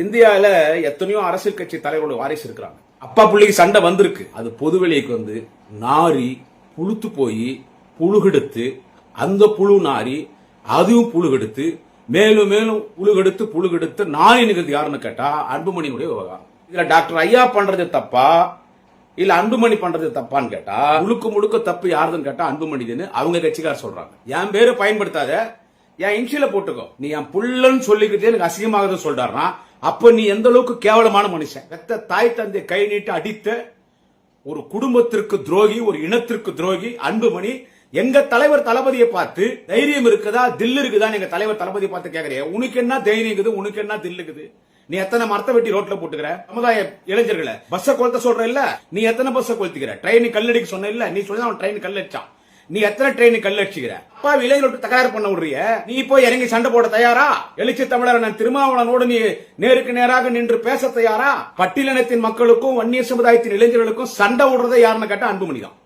இந்தியாவில் எத்தனையோ அரசியல் கட்சி தலைவர்களோட வாரிசு இருக்கிறாங்க. அப்பா பிள்ளைக்கு சண்டை வந்திருக்கு. அது பொதுவெளிக்கு வந்து நாரி புழுத்து போய் புழுகெடுத்து அந்த புழு நாரி அதுவும் புழுகெடுத்து மேலும் மேலும் புழுகெடுத்து புழுகெடுத்து நாரி நிகழ்ந்து யாருன்னு கேட்டா அன்புமணியுடைய விவகாரம். இதுல டாக்டர் ஐயா பண்றது தப்பா? இல்ல அன்புமணி பண்றது தப்பான்னு கேட்டா முழுக்க முழுக்க தப்பு யாருதுன்னு கேட்டா அன்புமணிதுன்னு அவங்க கட்சிக்கார சொல்றாங்க. என் பேரு பயன்படுத்தாத என் இன்சியில போட்டுக்கோ. நீ என் புள்ளன்னு சொல்லிக்கிட்டே எனக்கு அசிங்கமாகுதுன்னு சொல்றாருன்னா அப்ப நீ எந்த அளவுக்கு கேவலமான மனுஷன்? பெத்த தாய் தந்தை கை நீட்டு அடித்த ஒரு குடும்பத்திற்கு துரோகி ஒரு இனத்திற்கு துரோகி அன்புமணி எங்க தலைவர் தளபதியை பார்த்து தைரியம் இருக்குதா? தில் இருக்குதா எங்க தலைவர் தளபதியை பார்த்து கேக்குறிய உனக்கு என்ன தைரியம் இருக்குது? உனக்கு என்ன தில் இருக்குது? நீ எத்தனை மரத்தை வெட்டி ரோட்ல போட்டுக்கிற? சமுதாய இளைஞர்களை பஸ்ஸ கொளுத்த சொல்ற இல்ல நீ எத்தனை பஸ்ஸ கொளுத்துக்கிற? ட்ரெயின் கல்லடிக்க சொன்ன இல்ல நீ சொன்ன அவன் ட்ரெயின் கல்லடிச்சான். நீ எத்தனை ட்ரெயின் கல் அடிச்சுக்கிற? அப்பா இளைஞர்களுக்கு தகராறு பண்ண விடுறிய? நீ போய் இறங்கி சண்டை போட தயாரா? எழுச்சி தமிழர் நான் திருமாவளனோடு நீ நேருக்கு நேராக நின்று பேச தயாரா? பட்டியலினத்தின் மக்களுக்கும் வன்னிய சமுதாயத்தின் இளைஞர்களுக்கும் சண்டை விடுறதை யாருன்னு கேட்டா அன்புமணி தான்